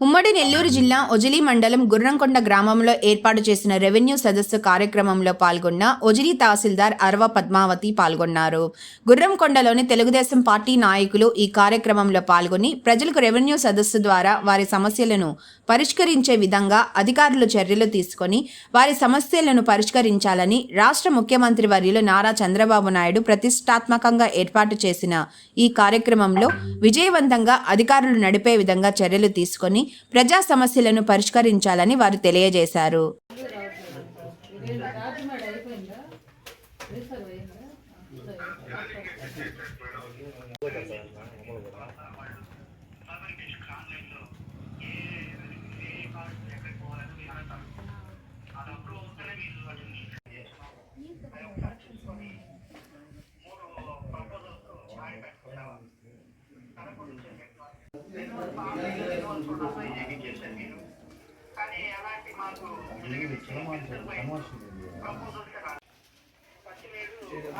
ఉమ్మడి నెల్లూరు జిల్లా ఒజిలి మండలం గుర్రంకొండ గ్రామంలో ఏర్పాటు చేసిన రెవెన్యూ సదస్సు కార్యక్రమంలో పాల్గొన్న ఒజిలి తహసీల్దార్ అరవ పద్మావతి పాల్గొన్నారు. గుర్రంకొండలోని తెలుగుదేశం పార్టీ నాయకులు ఈ కార్యక్రమంలో పాల్గొని ప్రజలకు రెవెన్యూ సదస్సు ద్వారా వారి సమస్యలను పరిష్కరించే విధంగా అధికారులు చర్యలు తీసుకొని వారి సమస్యలను పరిష్కరించాలని రాష్ట్ర ముఖ్యమంత్రి వర్యులు నారా చంద్రబాబు నాయుడు ప్రతిష్టాత్మకంగా ఏర్పాటు చేసిన ఈ కార్యక్రమంలో విజయవంతంగా అధికారులు నడిపే విధంగా చర్యలు తీసుకొని ప్రజా సమస్యలను పరిష్కరించాలని వారు తెలియజేశారు.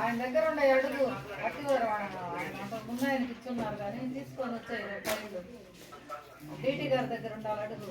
ఆయన దగ్గర ఉండే అడుగు పట్టుకోరు ముందు ఆయనకి ఇచ్చున్నారు కానీ తీసుకొని వచ్చాయి ఫైళ్ళు డీటీ గారి దగ్గర ఉండాలి అడుగు.